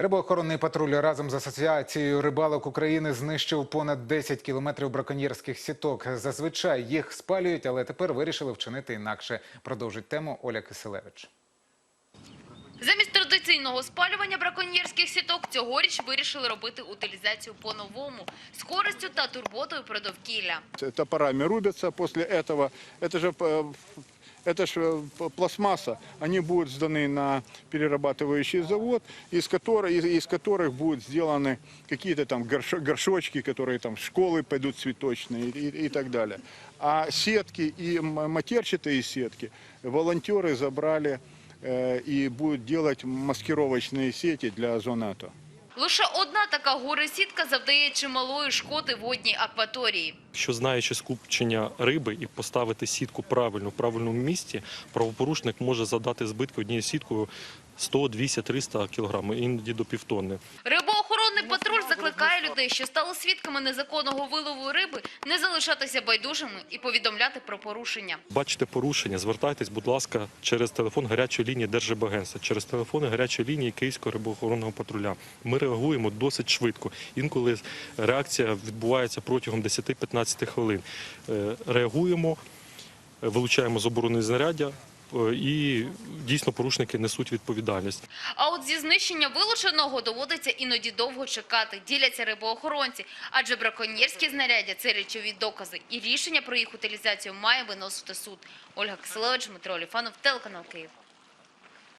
Рибоохоронний патруль разом з асоціацією рибалок України знищив понад 10 кілометрів браконьєрських сіток. Зазвичай їх спалюють, але тепер вирішили вчинити інакше. Продовжить тему Оля Киселевич. Замість традиційного спалювання браконьєрських сіток цьогоріч вирішили робити утилізацію по-новому з користю та турботою про довкілля. топорами рубятся после этого. Это же э, это ж э, пластмасса, они будут сданы на перерабатывающий завод, из, которой, из, из которых будут сделаны какие-то там горшо- горшочки, которые там в школы пойдут цветочные и, и так далее. А сетки и м- матерчатые сетки волонтеры забрали э, и будут делать маскировочные сети для зонато. Лише одна така горе-сітка завдає чималої шкоди водній акваторії. Що знаючи скупчення риби і поставити сітку правильно в правильному місці, правопорушник може задати збитки однією сіткою 100, 200, 300 кілограмів, іноді до півтонни. Рибоохоронний патруль закликає людей, що стали свідками незаконного вилову риби, не залишатися байдужими і повідомляти про порушення. Бачите порушення, звертайтесь, будь ласка, через телефон гарячої лінії Держрибагентства, через телефони гарячої лінії Київського рибоохоронного патруля. Ми реагуємо досить швидко. Інколи реакція відбувається протягом 10-15 хвилин. Е, Реагуємо, е, вилучаємо заборонені знаряддя. Е, І дійсно порушники несуть відповідальність. А от зі знищення вилученого доводиться іноді довго чекати, діляться рибоохоронці. Адже браконьєрські знаряддя – це речові докази. І рішення про їх утилізацію має виносити суд. Ольга Киселевич, Дмитро Оліфанов, телеканал Київ.